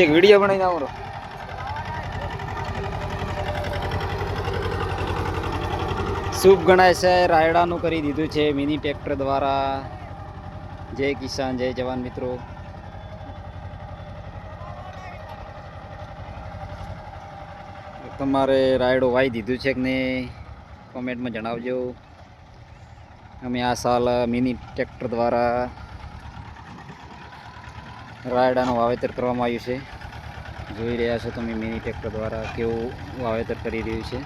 એક વીડિયો બનાવીને આવો. શુભ ગણાય છે, રાયડાનું કરી દીધું છે, મિની ટ્રેક્ટર દ્વારા. જય કિસાન, જય જવાન મિત્રો. તમારે રાયડો વાઈ દીધું છે કે નહીં? કોમેન્ટમાં જણાવજો. અમે આ સાલ મિની ટ્રેક્ટર દ્વારા રાયડાનું વાવેતર કરવામાં આવ્યું છે. જોઈ રહ્યા છો તમે મિની ટ્રેક્ટર દ્વારા કેવું વાવેતર કરી રહ્યું છે.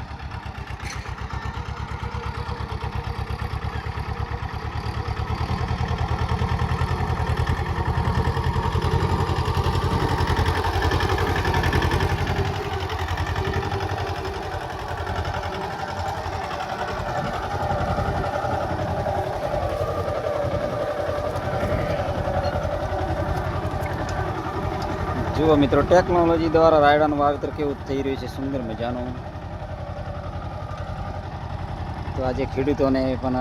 જુઓ મિત્રો ટેકનોલોજી દ્વારા રાયડાનું વાવેતર કેવું થઈ રહ્યું છે સુંદર મજાનું. તો આજે ખેડૂતોને પણ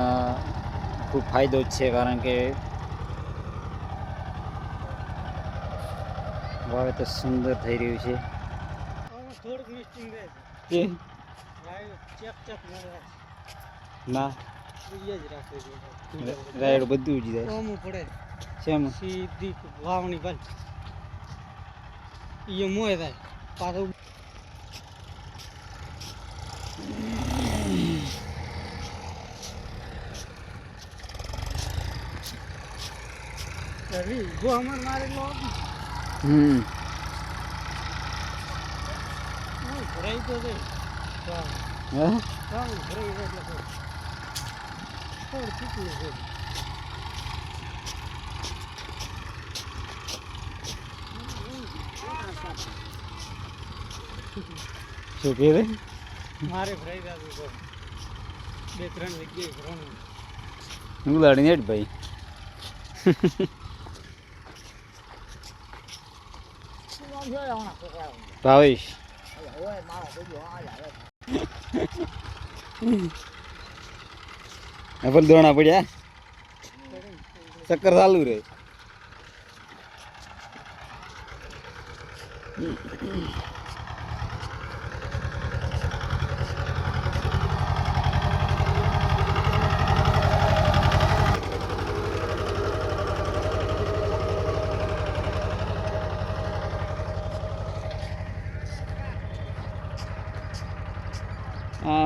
ખૂબ ફાયદો જ છે કારણ કે વાવેતર સુંદર થઈ રહ્યું છે. ના. રાયડું બધું જ જાય. છે સીધી વાવણી બંધ. એ મોય થાય. પાછું જો અમાર મારે લો. હમ. ભરાઈ તો વાહ, હે? ભરાઈ એટલે. થોડું ચૂકવું છે? શું કહે મારે જતું તો બે ત્રણ જગ્યાએ ભરવાનું ઉલાડીને હેડ ભાઈ. ભાવેશ. પણ દોણા પડ્યા. ચક્કર ચાલુ રે આ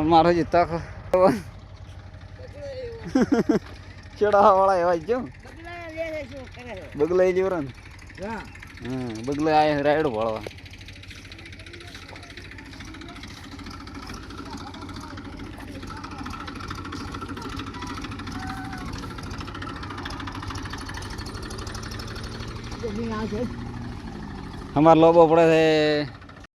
મારો જ તક. ચડાવા વાળા એવા જો બગલાઈ જેવરા ને હા, બગલા આ રાયડો ભળવા અમાર લોબો પડે છે.